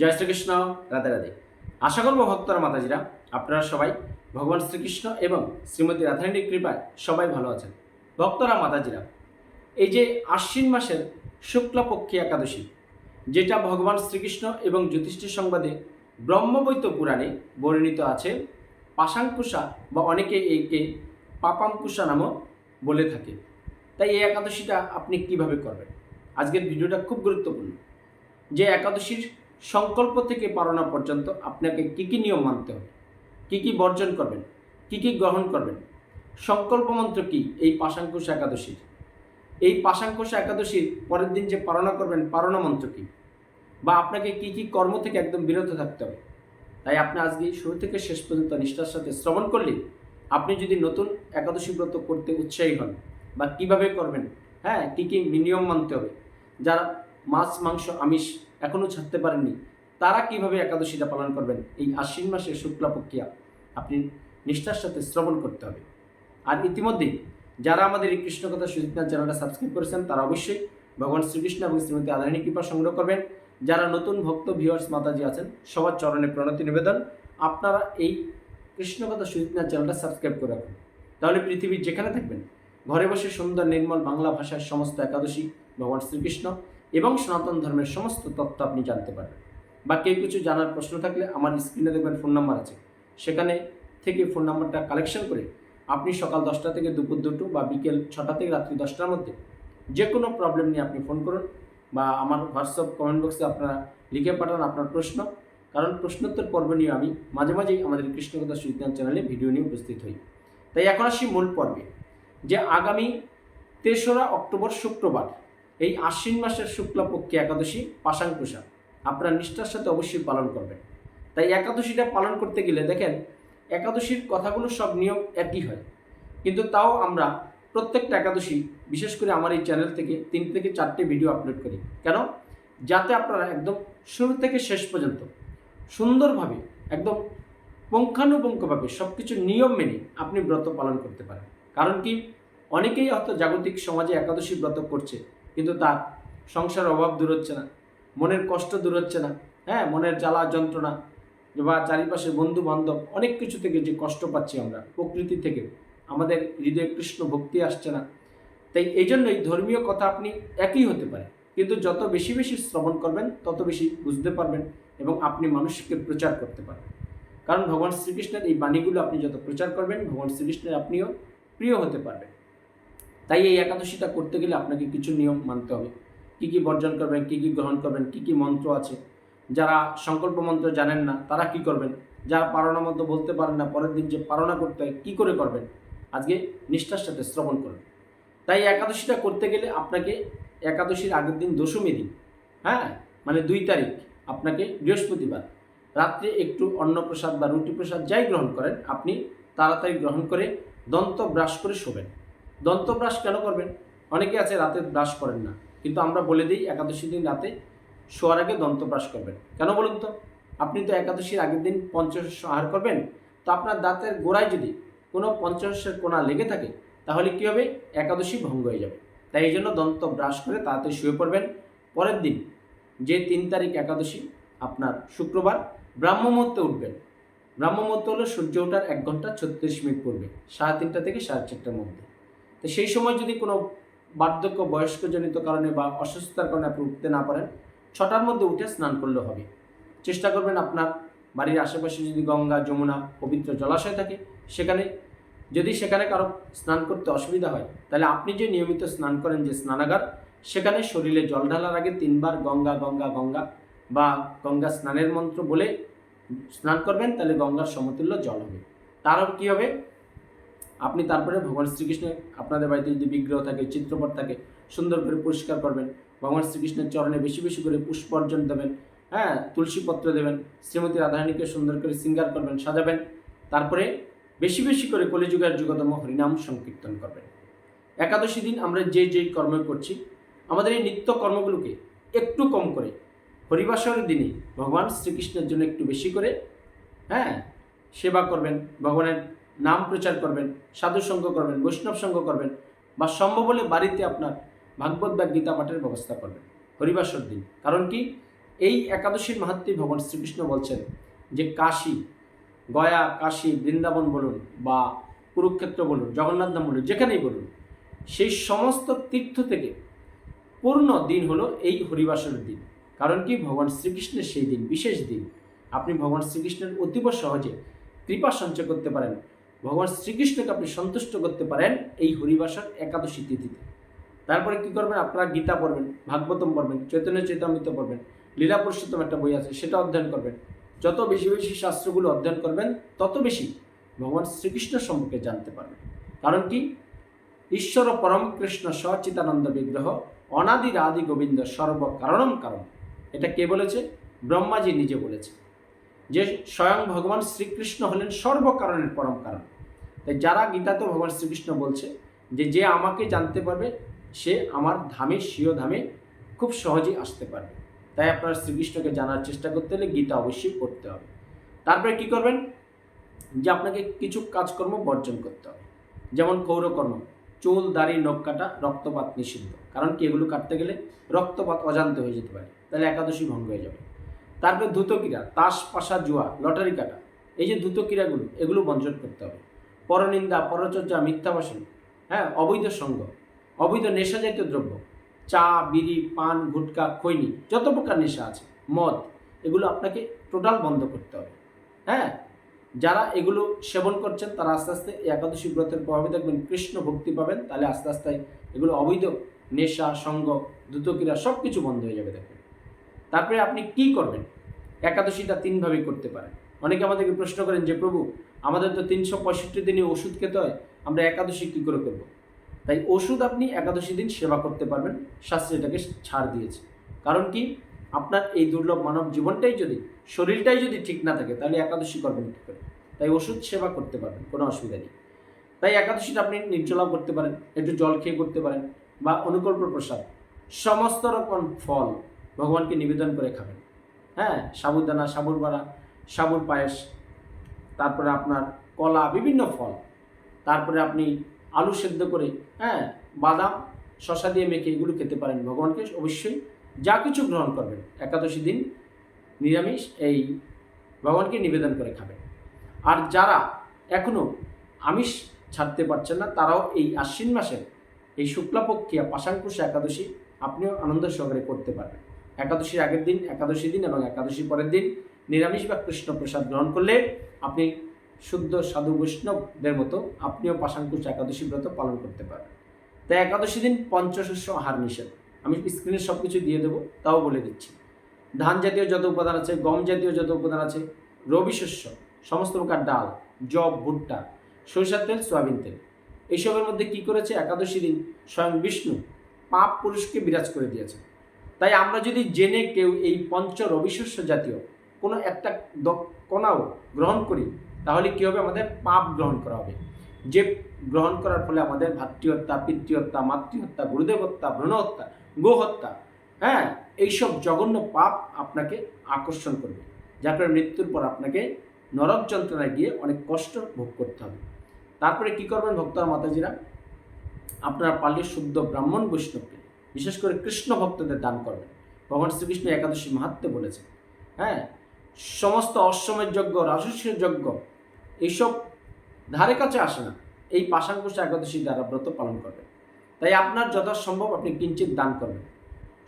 জয় শ্রীকৃষ্ণ, রাধে রাধে। আশা করব ভক্তরা, মাতাজিরা, আপনারা সবাই ভগবান শ্রীকৃষ্ণ এবং শ্রীমতী রাধারানীর কৃপায় সবাই ভালো আছেন। ভক্তরা, মাতাজিরা, এই যে আশ্বিন মাসের শুক্লপক্ষী একাদশী, যেটা ভগবান শ্রীকৃষ্ণ এবং জ্যোতিষ্ঠের সংবাদে ব্রহ্মবৈত পুরাণে বর্ণিত আছে, পাশাঙ্কুশা বা অনেকে একে পাপাঙ্কুশা নামও বলে থাকে। তাই এই একাদশীটা আপনি কীভাবে করবেন? আজকের ভিডিওটা খুব গুরুত্বপূর্ণ। যে একাদশীর সংকল্প থেকে পারণা পর্যন্ত আপনাকে কী কী নিয়ম মানতে হবে? কী কী বর্জন করবেন? কী কী গ্রহণ করবেন? সংকল্প মন্ত্র কী? এই পাশাঙ্কুশ একাদশীর। এই পাশাঙ্কুশ একাদশীর পরের দিন যে পালনা করবেন পারণা মন্ত্র কী? বা আপনাকে কী কী কর্ম থেকে একদম বিরত থাকতে হবে? তাই আপনি আজকে শুরু থেকে শেষ পর্যন্ত নিষ্ঠার সাথে শ্রবণ করলে আপনি যদি নতুন একাদশী ব্রত করতে উৎসাহী হন বা কীভাবে করবেন হ্যাঁ কী কী নিয়ম মানতে হবে? যারা মাছ, মাংস, আমিষ এখনও ছাড়তে পারেননি। তারা কীভাবে একাদশীটা পালন করবেন? এই আশ্বিন মাসের শুক্লা প্রক্রিয়া আপনি নিষ্ঠার সাথে শ্রবণ করতে হবে। আর ইতিমধ্যেই যারা আমাদের এই কৃষ্ণকথা সুচিতা চ্যানেলটা সাবস্ক্রাইব করেছেন, তারা অবশ্যই ভগবান শ্রীকৃষ্ণ এবং শ্রীমতী আধারণী কৃপা সংগ্রহ করবেন। যারা নতুন ভক্ত ভিউয়ার্স মাতাজি আছেন, সবার চরণে প্রণতি নিবেদন। আপনারা এই কৃষ্ণকথা সুচিতা চ্যানেলটা সাবস্ক্রাইব করে রাখুন। তাহলে পৃথিবীর যেখানে থাকবেন, ঘরে বসে সুন্দর নির্মল বাংলা ভাষার সমস্ত একাদশী ভগবান শ্রীকৃষ্ণ। এবং সনাতন ধর্মের সমস্ত তথ্য আপনি জানতে পারবেন। বা কেউ কিছু জানার প্রশ্ন থাকলে আমার স্ক্রিনে দেখবেন ফোন নাম্বার আছে। সেখানে থেকে ফোন নাম্বারটা কালেকশন করে আপনি সকাল দশটা থেকে দুপুর দুটো বা বিকেল ছটা থেকে রাত্রি দশটার মধ্যে যে কোনো প্রবলেম নিয়ে আপনি ফোন করুন বা আমার হোয়াটসঅ্যাপ কমেন্ট বক্সে আপনারা লিখে পাঠান আপনার প্রশ্ন। কারণ প্রশ্নোত্তর পর্ব নিয়ে আমি মাঝে মাঝেই আমাদের কৃষ্ণকথা সুবিধান চ্যানেলে ভিডিও নিয়ে উপস্থিত হই। তাই এখন আসি মূল পর্বে। যে আগামী তেসরা অক্টোবর শুক্রবার এই আশ্বিন মাসের শুক্লাপক্ষী একাদশী পাশাঙ্কুশা আপনারা নিষ্ঠার সাথে অবশ্যই পালন করবেন। তাই একাদশীটা পালন করতে গেলে দেখেন, একাদশীর কথাগুলো সব নিয়ম একই হয়। কিন্তু তাও আমরা প্রত্যেকটা একাদশী, বিশেষ করে আমার এই চ্যানেল থেকে তিন থেকে চারটে ভিডিও আপলোড করি। কেন? যাতে আপনারা একদম শুরু থেকে শেষ পর্যন্ত সুন্দরভাবে, একদম পুঙ্খানুপুঙ্খভাবে সব কিছু নিয়ম মেনে আপনি ব্রত পালন করতে পারেন। কারণ কি? অনেকেই হয়তো জাগতিক সমাজে একাদশী ব্রত করছে। কিন্তু তার সংসার অভাব দূর হচ্ছে না। মনের কষ্ট দূর হচ্ছে না। হ্যাঁ মনের জ্বালা, যন্ত্রণা, বা চারিপাশে বন্ধু বান্ধব অনেক কিছু থেকে যে কষ্ট পাচ্ছি আমরা, প্রকৃতি থেকে, আমাদের হৃদয়ে কৃষ্ণ ভক্তি আসছে না। তাই এই জন্যই ধর্মীয় কথা আপনি একই হতে পারে। কিন্তু যত বেশি বেশি শ্রবণ করবেন, তত বেশি বুঝতে পারবেন এবং আপনি মানুষকে প্রচার করতে পারবেন। কারণ ভগবান শ্রীকৃষ্ণের এই বাণীগুলো আপনি যত প্রচার করবেন, ভগবান শ্রীকৃষ্ণের আপনিও প্রিয় হতে পারবেন। তাই এই একাদশীটা করতে গেলে আপনাকে কিছু নিয়ম মানতে হবে। কী কী বর্জন করবেন, কী কী গ্রহণ করবেন, কী কী মন্ত্র আছে। যারা সংকল্প মন্ত্র জানেন না, তারা কি করবেন? যারা পারণা মন্ত্র বলতে পারেন না, পরের দিন যে পারণা করতে হয়, কী করে করবেন? আজকে নিষ্ঠার সাথে শ্রবণ করুন। তাই একাদশীটা করতে গেলে আপনাকে একাদশীর আগের দিন দশমী দিন হ্যাঁ? মানে দুই তারিখ, আপনাকে বৃহস্পতিবার। রাত্রে একটু অন্নপ্রসাদ বা রুটি প্রসাদ যাই গ্রহণ করেন, আপনি তাড়াতাড়ি গ্রহণ করে দন্ত ব্রাশ করে শোবেন। দন্ত ব্রাশ কেন করবেন? অনেকে আছে রাতে ব্রাশ করেন না। কিন্তু আমরা বলে দিই একাদশী দিন রাতে শোয়ার আগে দন্ত ব্রাশ করবেন। কেন বলুন তো? আপনি তো একাদশীর আগের দিন পঞ্চশস্য আহার করবেন। তো আপনার দাঁতের গোড়ায় যদি কোনো পঞ্চশস্যের কোনা লেগে থাকে, তাহলে কী হবে? একাদশী ভঙ্গ হয়ে যাবে। তাই এই জন্য দন্ত ব্রাশ করে তাড়াতাড়ি শুয়ে পড়বেন। পরের দিন, যে তিন তারিখ একাদশী, আপনার শুক্রবার, ব্রাহ্ম মুহূর্তে উঠবেন। ব্রাহ্ম মুহূর্ত হলো সূর্য ওঠার এক ঘণ্টা ছত্রিশ মিনিট পড়বে সাড়ে তিনটা থেকে সাড়ে চারটার মধ্যে। তো সেই সময় যদি কোনো বার্ধক্য বয়স্কজনিত কারণে বা অসুস্থতার কারণে আপনি উঠতে না পারেন, ছটার মধ্যে উঠে স্নান করলে হবে। চেষ্টা করবেন আপনার বাড়ির আশেপাশে যদি গঙ্গা, যমুনা, পবিত্র জলাশয় থাকে, সেখানে যদি সেখানে কারও স্নান করতে অসুবিধা হয়, তাহলে আপনি যে নিয়মিত স্নান করেন যে স্নানাগার, সেখানে শরীরে জল ঢালার আগে তিনবার গঙ্গা গঙ্গা গঙ্গা বা গঙ্গা স্নানের মন্ত্র বলে স্নান করবেন, তাহলে গঙ্গার সমতুল্য জল হবে। তারও কী হবে? আপনি তারপরে ভগবান শ্রীকৃষ্ণের আপনাদের বাড়িতে যদি বিগ্রহ থাকে, চিত্রপট থাকে, সুন্দর করে পরিষ্কার করবেন, ভগবান শ্রীকৃষ্ণের চরণে বেশি বেশি করে পুষ্পর্জন দেবেন হ্যাঁ তুলসী পত্র দেবেন, শ্রীমতী রাধারানীকে সুন্দর করে সিঙ্গার করবেন, সাজাবেন, তারপরে বেশি বেশি করে কলিযুগের যুগতম হরিনাম সংকীর্তন করবেন। একাদশী দিন আমরা যে যেই কর্ম করছি, আমাদের এই নিত্য কর্মগুলোকে একটু কম করে, হরিবাসরের দিনে ভগবান শ্রীকৃষ্ণের জন্য একটু বেশি করে হ্যাঁ সেবা করবেন, ভগবানের নাম প্রচার করবেন, সাধু সঙ্গ করবেন, বৈষ্ণব সঙ্গ করবেন, বা সম্ভব হলে বাড়িতে আপনার ভাগবত বা গীতা পাঠের ব্যবস্থা করবেন। হরিবাসর দিন। কারণ কি? এই একাদশীর মাহাত্মে ভগবান শ্রীকৃষ্ণ বলছেন যে কাশী, গয়া, কাশী, বৃন্দাবন বলুন বা কুরুক্ষেত্র বলুন, জগন্নাথ ধাম বলুন, যেখানেই বলুন, সেই সমস্ত তীর্থ থেকে পূর্ণ দিন হলো এই হরিবাসরের দিন। কারণ কি? ভগবান শ্রীকৃষ্ণের সেই দিন, বিশেষ দিন। আপনি ভগবান শ্রীকৃষ্ণের অতীব সহজে কৃপা সঞ্চয় করতে পারেন। ভগবান শ্রীকৃষ্ণকে আপনি সন্তুষ্ট করতে পারেন এই হরিবাসর একাদশী তিথিতে। তারপরে কি করবেন? আপনারা গীতা পড়বেন, ভাগবতম পড়বেন, চৈতন্য চৈতামৃত পড়বেন, লীলা পুরুষোত্তম একটা বই আছে, সেটা অধ্যয়ন করবেন। যত বেশি বেশি শাস্ত্রগুলো অধ্যয়ন করবেন, তত বেশি ভগবান শ্রীকৃষ্ণ সম্পর্কে জানতে পারবেন। কারণ কি? ঈশ্বর পরম কৃষ্ণ সচিতানন্দ বিগ্রহ অনাদির আদি গোবিন্দ সর্ব কারণম কারণ। এটা কে বলেছে? ব্রহ্মাজি নিজে বলেছে। যে স্বয়ং ভগবান শ্রীকৃষ্ণ হলেন সর্বকারণের পরম কারণ। তাই যারা গীতাতে ভগবান শ্রীকৃষ্ণ বলছে যে যে আমাকে জানতে পারবে, সে আমার ধামে, স্বীয় ধামে খুব সহজেই আসতে পারবে। তাই আপনারা শ্রীকৃষ্ণকে জানার চেষ্টা করতে হলে গীতা অবশ্যই পড়তে হবে। তারপরে কি করবেন? যে আপনাকে কিছু কাজকর্ম বর্জন করতে হবে। যেমন কৌরকর্ম চুল, দাড়ি, নখ কাটা, রক্তপাত নিষিদ্ধ। কারণ কি এগুলো কাটতে গেলে রক্তপাত অজান্ত হয়ে যেতে পারে। তাহলে একাদশী ভঙ্গ হয়ে যাবে। তারপরে দ্রুত ক্রীড়া, তাস, পাশা, জুয়া, লটারি কাটা। এই যে দ্রুত ক্রীড়াগুলো, এগুলো বঞ্চন করতে হবে। পরনিন্দা, পরচর্যা, মিথ্যা ভাষণ হ্যাঁ অবৈধ সঙ্গ, অবৈধ নেশাজাতীয় দ্রব্য, চা, বিড়ি, পান, গুটকা, খৈনি, যত প্রকার নেশা আছে, মদ, এগুলো আপনাকে টোটাল বন্ধ করতে হবে। হ্যাঁ যারা এগুলো সেবন করছেন, তারা আস্তে আস্তে একাদশী ব্রতের প্রভাবে দেখবেন কৃষ্ণ ভক্তি পাবেন, তাহলে আস্তে আস্তে এগুলো অবৈধ নেশা, সঙ্গ দ্রুতক্রিয়া সব কিছু বন্ধ হয়ে যাবে দেখবেন। তারপরে আপনি কি করবেন? একাদশীটা তিনভাবে করতে পারেন। অনেকে আমাদেরকে প্রশ্ন করেন যে, প্রভু, আমাদের তো তিনশো পঁয়ষট্টি দিনে ওষুধ খেতে হয়, আমরা একাদশী কী করে করব? তাই ওষুধ আপনি একাদশী দিন সেবা করতে পারবেন, শাস্ত্রে এটাকে ছাড় দিয়েছে। কারণ কি? আপনার এই দুর্লভ মানব জীবনটাই যদি, শরীরটাই যদি ঠিক না থাকে, তাহলে একাদশী করবেন কী করে? তাই ওষুধ সেবা করতে পারবেন, কোনো অসুবিধা নেই। তাই একাদশীটা আপনি নির্জলাও করতে পারেন, একটু জল খেয়ে করতে পারেন, বা অনুকল্প প্রসাদ, সমস্ত রকম ফল ভগবানকে নিবেদন করে খাবেন। হ্যাঁ সাবুদানা সাবুর বড়া, সাবুর পায়েস, তারপরে আপনার কলা, বিভিন্ন ফল। তারপরে আপনি আলু সেদ্ধ করে হ্যাঁ বাদাম শশা দিয়ে মেখে এগুলো খেতে পারেন। ভগবানকে অবশ্যই যা কিছু গ্রহণ করবেন, একাদশী দিন নিরামিষ, এই ভগবানকে নিবেদন করে খাবেন। আর যারা এখনও আমিষ ছাড়তে পারছেন না, তারাও এই আশ্বিন মাসের এই শুক্লাপক্ষিয়া পাশাঙ্কুশ একাদশী, আপনিও আনন্দ সহকারে করতে পারবেন। একাদশীর আগের দিন একাদশী দিন এবং একাদশীর পরের দিন নিরামিষ বা কৃষ্ণ প্রসাদ গ্রহণ করলে আপনি শুদ্ধ সাধু বৈষ্ণবদের মতো আপনিও পাশাঙ্কুশ একাদশী ব্রত পালন করতে পারবেন। তাই একাদশী দিন পঞ্চশস্য আহার নিষেধ। আমি স্ক্রিনে সব কিছু দিয়ে দেবো, তাও বলে দিচ্ছি। ধান জাতীয় যত উপাদান আছে, গম জাতীয় যত উপাদান আছে, রবি শস্য, সমস্ত প্রকার ডাল জব ভুট্টা, সরিষার তেল, সয়াবিন তেল। এইসবের মধ্যে কি করেছে? একাদশী দিন স্বয়ং বিষ্ণু পাপ পুরুষকে বিরাজ করে দিয়েছে। তাই আমরা যদি জেনে কেউ এই পঞ্চ রবিশস্য জাতীয় কোনো একটা কণাও গ্রহণ করি, তাহলে কী হবে? আমাদের পাপ গ্রহণ করা হবে। যে গ্রহণ করার ফলে আমাদের ভাতৃহত্যা, পিতৃহত্যা, মাতৃহত্যা গুরুদেব হত্যা ভ্রূণ হত্যা গো হ্যাঁ এইসব জঘন্য পাপ আপনাকে আকর্ষণ করবে। যার ফলে মৃত্যুর পর আপনাকে নরক যন্ত্রণায় গিয়ে অনেক কষ্ট ভোগ করতে হবে। তারপরে কি করবেন ভক্তরা, মাতাজিরা? আপনারা পারলে শুদ্ধ ব্রাহ্মণ বৈষ্ণবকে বিশেষ করে কৃষ্ণ ভক্তদের দান করবেন ভগবান শ্রীকৃষ্ণ একাদশী মাহাত্মে বলেছে হ্যাঁ সমস্ত অশ্বমের যজ্ঞ রাজস্বের যজ্ঞ এইসব ধারে কাছে আসে না। এই পাশাঙ্কুশ একাদশী দ্বারা ব্রত পালন করবেন তাই আপনার যথাসম্ভব আপনি কিঞ্চিত দান করবেন।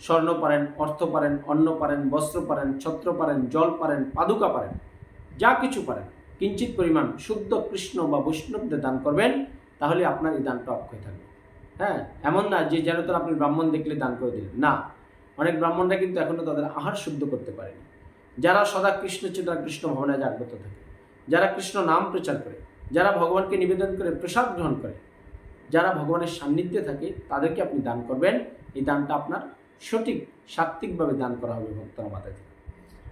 স্বর্ণ পারেন, অর্থ পারেন, অন্ন পারেন, বস্ত্র পারেন, ছত্র পারেন, জল পারেন, পাদুকা পারেন, যা কিছু পারেন। কিঞ্চিত পরিমাণ শুদ্ধ কৃষ্ণ বা বৈষ্ণবদের দান করবেন, তাহলে আপনার এই দানটা অক্ষয় থাকবে। হ্যাঁ এমন না যে যেন তোর আপনি ব্রাহ্মণ দেখলে দান করে দিলেন। না, অনেক ব্রাহ্মণরা কিন্তু এখনও তাদের আহার শুদ্ধ করতে পারেনি। যারা সদা কৃষ্ণ চেতনা কৃষ্ণ ভাবনায় জাগ্রত থাকে। যারা কৃষ্ণ নাম প্রচার করে, যারা ভগবানকে নিবেদন করে, প্রসাদ গ্রহণ করে, যারা ভগবানের সান্নিধ্যে থাকে, তাদেরকে আপনি দান করবেন। এই দানটা আপনার সঠিক, সাত্ত্বিকভাবে দান করা হবে ভক্তরা মাতাজি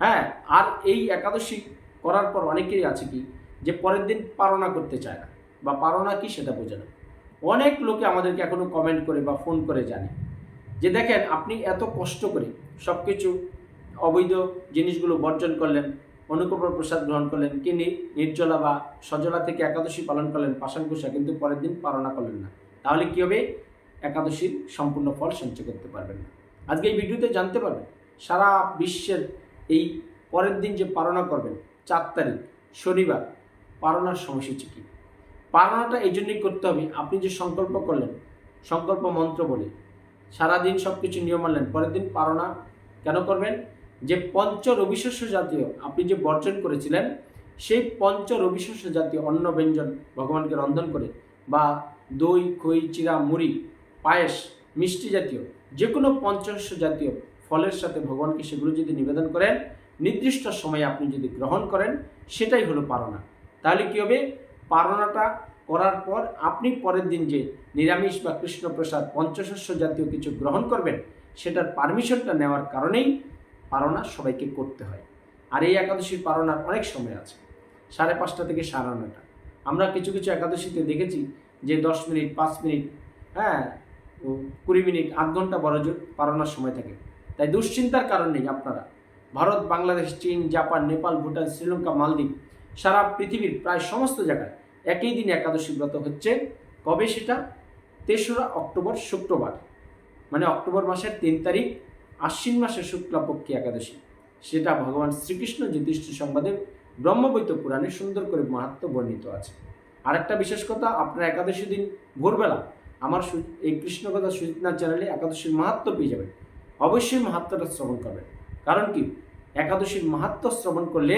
হ্যাঁ আর এই একাদশী করার পর অনেকেই আছে কি, যে পরের দিন পারণা করতে চায় না, বা পারণা কি সেটা বোঝে না। অনেক লোকে আমাদেরকে এখনও কমেন্ট করে বা ফোন করে জানে। যে দেখেন, আপনি এত কষ্ট করে সব কিছু অবৈধ জিনিসগুলো বর্জন করলেন অনুকূল প্রসাদ গ্রহণ করলেন কি নি- নির্জলা বা সজলা থেকে একাদশী পালন করলেন পাশাঙ্কুশা কিন্তু পরের দিন পালনা করলেন না। তাহলে কী হবে? একাদশীর সম্পূর্ণ ফল সঞ্চয় করতে পারবেন না। আজকে এই ভিডিওতে জানতে পারবেন, সারা বিশ্বের এই পরের দিন যে পালনা করবেন, চার তারিখ, শনিবার, পালনার সময়সূচি কী? পালনাটা এই জন্যই করতে হবে। আপনি যে সংকল্প করলেন, সংকল্প মন্ত্র বলে, সারাদিন সব কিছু নিয়ম মানলেন, পরের দিন পালনা কেন করবেন? যে পঞ্চ রবিশস্য জাতীয় আপনি যে বর্জন করেছিলেন, সেই পঞ্চ রবিশস্য জাতীয় অন্ন ব্যঞ্জন ভগবানকে রন্ধন করে বা দই, খই চিরা মুড়ি, পায়েস, মিষ্টি জাতীয় যে কোনো পঞ্চশস্য জাতীয় ফলের সাথে ভগবানকে সেগুলো যদি নিবেদন করেন, নির্দিষ্ট সময়ে আপনি যদি গ্রহণ করেন, সেটাই হলো পারণা তাহলে কী হবে? পারণাটা করার পর আপনি পরের দিন যে নিরামিষ বা কৃষ্ণপ্রসাদ পঞ্চশস্য জাতীয় কিছু গ্রহণ করবেন, সেটার পারমিশনটা নেওয়ার কারণেই পারণা সবাইকে করতে হয়। আর এই একাদশীর পারণার অনেক সময় আছে, সাড়ে পাঁচটা থেকে সাড়ে নটা আমরা কিছু কিছু একাদশীতে দেখেছি যে দশ মিনিট, পাঁচ মিনিট হ্যাঁ কুড়ি মিনিট, আধ ঘণ্টা বড় জোর পারণার সময় থাকে। তাই দুশ্চিন্তার কারণ নেই আপনারা। ভারত, বাংলাদেশ, চীন, জাপান, নেপাল, ভুটান, শ্রীলঙ্কা, মালদ্বীপ সারা পৃথিবীর প্রায় সমস্ত জায়গায় একই দিন একাদশী ব্রত হচ্ছে। কবে সেটা? তেসরা অক্টোবর শুক্রবার মানে অক্টোবর মাসের তিন তারিখ, আশ্বিন মাসের শুক্লাপক্ষী একাদশী। সেটা ভগবান শ্রীকৃষ্ণ যুধিষ্ঠির সংবাদে ব্রহ্মবৈত পুরাণে সুন্দর করে মাহাত্ম বর্ণিত আছে। আরেকটা বিশেষ কথা, আপনার একাদশী দিন ভোরবেলা আমার এই কৃষ্ণকথা সুচিতনাথ চ্যানেলে একাদশীর মাহাত্ম পেয়ে যাবেন। অবশ্যই মাহাত্মটা শ্রবণ করবেন। কারণ কি? একাদশীর মাহাত্ম শ্রবণ করলে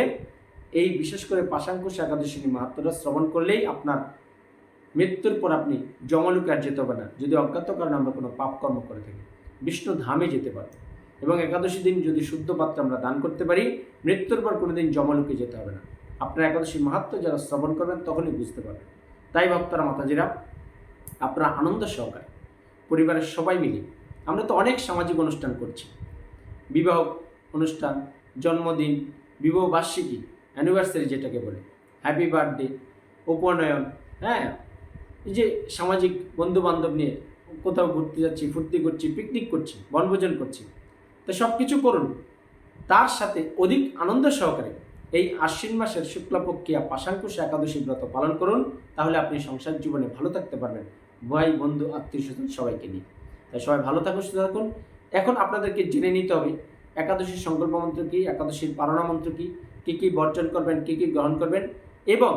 এই বিশেষ করে পাশাঙ্কুশ একাদশীর মাহাত্মটা শ্রবণ করলেই আপনার মৃত্যুর পর আপনি জমলুকে আর যেতে হবে না। যদি অজ্ঞাত কারণে আমরা কোনো পাপকর্ম করে থাকি, বিষ্ণু ধামে যেতে পারি এবং একাদশী দিন যদি শুদ্ধ পাত্রে আমরা দান করতে পারি, মৃত্যুর পর কোনোদিন জমলুকে যেতে হবে না। আপনার একাদশী মাহাত্ম যারা শ্রবণ করবেন তখনই বুঝতে পারবেন। তাই ভক্তরা, মাতাজিরা, আপনারা আনন্দ সহকারে পরিবারের সবাই মিলে, আমরা তো অনেক সামাজিক অনুষ্ঠান করছি। বিবাহ অনুষ্ঠান, জন্মদিন, বিবাহ বার্ষিকী অ্যানিভার্সারি যেটাকে বলে হ্যাপি বার্থডে উপনয়ন হ্যাঁ? এই যে সামাজিক বন্ধু বান্ধব নিয়ে কোথাও ঘুরতে যাচ্ছি, ফুর্তি করছি পিকনিক করছি, বনভোজন করছি, তো সব কিছু করুন। তার সাথে অধিক আনন্দ সহকারে এই আশ্বিন মাসের শুক্লাপক্ষিয়া পাশাঙ্কুশ একাদশী ব্রত পালন করুন, তাহলে আপনি সংসার জীবনে ভালো থাকতে পারবেন। ভাই, বন্ধু, আত্মীয় স্বজন সবাইকে নিয়ে। তাই সবাই ভালো থাকুন, সুস্থ থাকুন। এখন আপনাদেরকে জেনে নিতে হবে, একাদশীর সংকল্প মন্ত্র কী, একাদশীর পারণা মন্ত্র কী? কী কী বর্জন করবেন, কী কী গ্রহণ করবেন এবং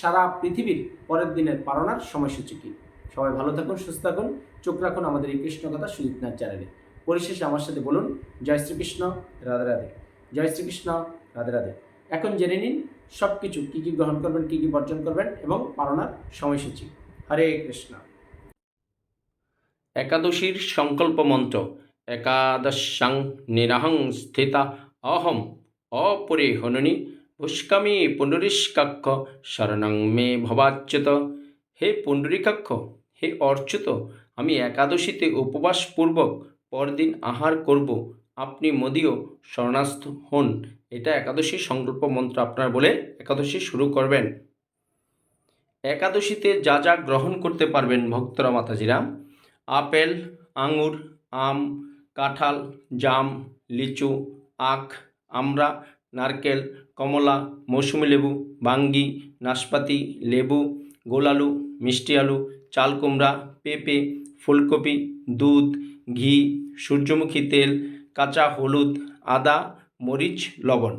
সারা পৃথিবীর পরের দিনের পারণার সময়সূচি কী? সবাই ভালো থাকুন, সুস্থ থাকুন। চোখ রাখুন আমাদের এই কৃষ্ণকথা সুজিতনাথ চ্যানেলে। পরিশেষে আমার সাথে বলুন, জয় শ্রীকৃষ্ণ, রাধে রাধে। জয় শ্রীকৃষ্ণ, রাধে রাধে। এখন জেনে নিন সব কিছু কী কী গ্রহণ করবেন, কী কী বর্জন করবেন এবং পালনার সময়সূচি। হরে কৃষ্ণ। একাদশীর সংকল্প মন্ত্র, একাদশাং নিরাহং স্থিতা, অহম অপরে হননি, পুষ্কামি পুণ্ডরীষ্কাক্ষ শরণং মে ভবাচ্যুত। হে পুণ্ডরীকাক্ষ, হে অর্চ্যুত, আমি একাদশীতে উপবাসপূর্বক পরদিন আহার করব। আপনি মোদিও শরণাস্থ হন। এটা একাদশী সংকল্প মন্ত্র আপনার বলে একাদশী শুরু করবেন। একাদশীতে যা যা গ্রহণ করতে পারবেন ভক্তরা, মাতাজিরা। আপেল, আঙুর, আম, কাঁঠাল, জাম, লিচু, আখ আমড়া নারকেল, কমলা, মৌসুমি লেবু, বাঙ্গি, নাশপাতি, লেবু, গোলালু, মিষ্টি আলু, চাল কুমড়া, পেঁপে, ফুলকপি, দুধ, ঘি, সূর্যমুখী তেল, কাঁচা হলুদ, আদা, মরিচ, লবণ।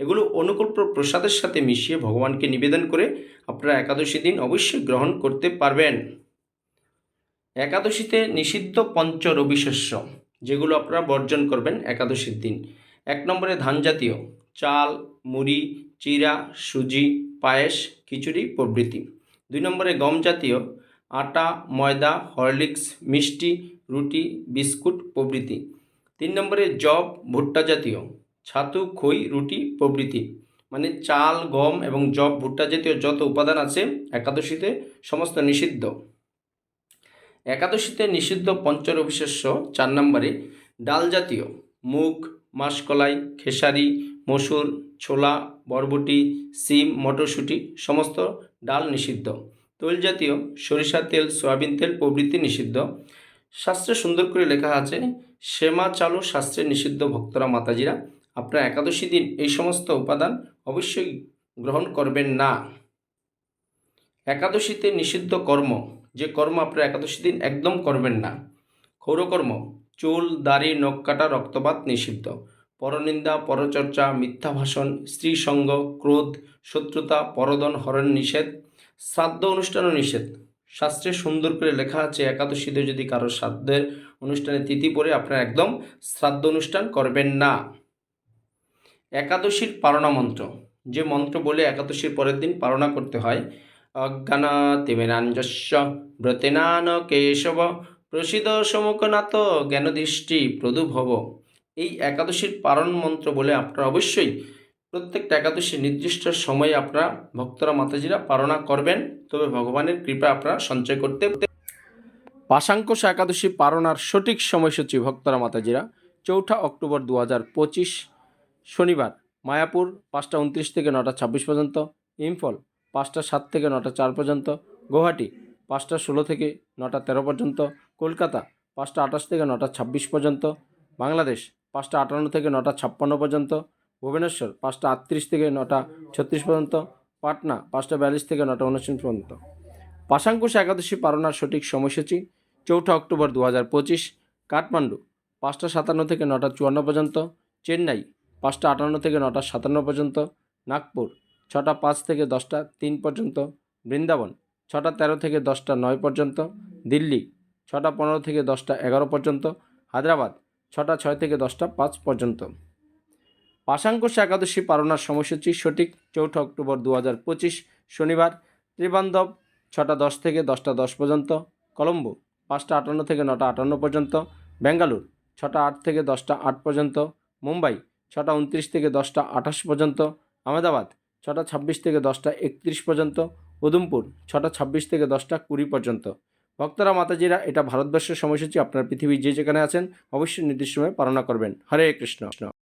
এগুলো অনুকূল প্রসাদের সাথে মিশিয়ে ভগবানকে নিবেদন করে আপনারা একাদশী দিন অবশ্যই গ্রহণ করতে পারবেন। একাদশীতে নিষিদ্ধ পঞ্চ রবিশস্য যেগুলো আপনারা বর্জন করবেন একাদশীর দিন। এক নম্বরে ধান জাতীয়, চাল, মুড়ি, চিরা, সুজি, পায়েস, খিচুড়ি প্রভৃতি। দুই নম্বরে গম জাতীয়, আটা, ময়দা, হরলিক্স, মিষ্টি, রুটি, বিস্কুট প্রভৃতি। তিন নম্বরে জব ভুট্টা জাতীয়, ছাতু, খই, রুটি প্রভৃতি। মানে চাল, গম এবং জব ভুট্টা জাতীয় যত উপাদান আছে একাদশীতে সমস্ত নিষিদ্ধ। একাদশীতে নিষিদ্ধ পঞ্চরবিশেষ্য চার নম্বরে ডাল জাতীয়, মুগ মাসকলাই, খেসারি, মসুর, ছোলা, বরবটি, সিম, মটরশুঁটি, সমস্ত ডাল নিষিদ্ধ। তৈল জাতীয় সরিষা তেল, সয়াবিন তেল প্রভৃতি নিষিদ্ধ। শাস্ত্রে সুন্দর করে লেখা আছে সেমা চালু শাস্ত্রে নিষিদ্ধ ভক্তরা মাতাজিরা। আপনারা একাদশী দিন এই সমস্ত উপাদান অবশ্যই গ্রহণ করবেন না। একাদশীতে নিষিদ্ধ কর্ম, যে কর্ম আপনারা একাদশী দিন একদম করবেন না। ক্ষৌরকর্ম চুল, দাড়ি, নখ কাটা, রক্তপাত নিষিদ্ধ। পরনিন্দা, পরচর্চা মিথ্যা ভাষণ স্ত্রী সঙ্গ ক্রোধ, শত্রুতা, পরদন, হরণ নিষেধ, শ্রাদ্ধ অনুষ্ঠানও নিষেধ। শাস্ত্রে সুন্দর করে লেখা আছে একাদশীতে যদি কারও শ্রাদ্ধের অনুষ্ঠানে তিথি পড়ে, আপনারা একদম শ্রাদ্ধ অনুষ্ঠান করবেন না। একাদশীর পারণা মন্ত্র। যে মন্ত্র বলে একাদশীর পরের দিন পারণা করতে হয় অজ্ঞানাতিবেনাঞ্জস্য ব্রতেনান কেশব প্রসিদ সমকনাথ জ্ঞানদৃষ্টি প্রদুভব। এই একাদশীর পারণ মন্ত্র বলে আপনারা অবশ্যই প্রত্যেকটা একাদশী নির্দিষ্ট সময়ে আপনারা ভক্তরা, মাতাজিরা পারণা করবেন। তবে ভগবানের কৃপা আপনারা সঞ্চয় করতে পাশাঙ্কোষ একাদশী পারণার সঠিক সময়সূচি ভক্তরা, মাতাজিরা চৌঠা অক্টোবর দু পঁচিশ শনিবার, মায়াপুর পাঁচটা উনত্রিশ থেকে নটা ছাব্বিশ পর্যন্ত, ইম্ফল পাঁচটা সাত থেকে নটা চার পর্যন্ত, গুয়াহাটি পাঁচটা ষোলো থেকে নটা তেরো পর্যন্ত কলকাতা, পাঁচটা আঠাশ থেকে নটা ছাব্বিশ পর্যন্ত। বাংলাদেশ, পাঁচটা আটান্ন থেকে নটা ছাপ্পান্ন পর্যন্ত। ভুবনেশ্বর, পাঁচটা আটত্রিশ থেকে নটা ছত্রিশ পর্যন্ত। পাটনা, পাঁচটা বিয়াল্লিশ থেকে নটা উনচল্লিশ পর্যন্ত। পাশাঙ্কুশ একাদশী পারণার সঠিক সময়সূচি চৌঠা অক্টোবর দু হাজার পঁচিশ। কাঠমান্ডু, পাঁচটা সাতান্ন থেকে নটা চুয়ান্ন পর্যন্ত। চেন্নাই, পাঁচটা আটান্ন থেকে নটা সাতান্ন পর্যন্ত। নাগপুর, ছটা পাঁচ থেকে দশটা তিন পর্যন্ত। বৃন্দাবন, ছটা তেরো থেকে দশটা নয় পর্যন্ত। দিল্লি ছটা পনেরো থেকে দশটা এগারো পর্যন্ত। হায়দ্রাবাদ, ছটা ছয় থেকে দশটা পাঁচ পর্যন্ত। পাশাঙ্কুশ একাদশী পারণার সময়সূচি সঠিক চৌঠা অক্টোবর দু হাজার পঁচিশ, শনিবার, ত্রিবান্ধব, ছটা দশ থেকে দশটা দশ পর্যন্ত। কলম্বো, পাঁচটা আটান্ন থেকে নটা আটান্ন পর্যন্ত। বেঙ্গালুর, ছটা আট থেকে দশটা আট পর্যন্ত। মুম্বাই, ছটা উনত্রিশ থেকে দশটা আঠাশ পর্যন্ত। আহমেদাবাদ, ছটা ছাব্বিশ থেকে দশটা একত্রিশ পর্যন্ত। উদমপুর ছটা ছাব্বিশ থেকে দশটা কুড়ি পর্যন্ত। ভক্তরা মাতাজিরা, এটা ভারতবর্ষের সময়সূচি, আপনার পৃথিবী যে যেখানে আছেন, অবশ্যই নির্দিষ্ট সময়ে পালনা করবেন। হরে কৃষ্ণ।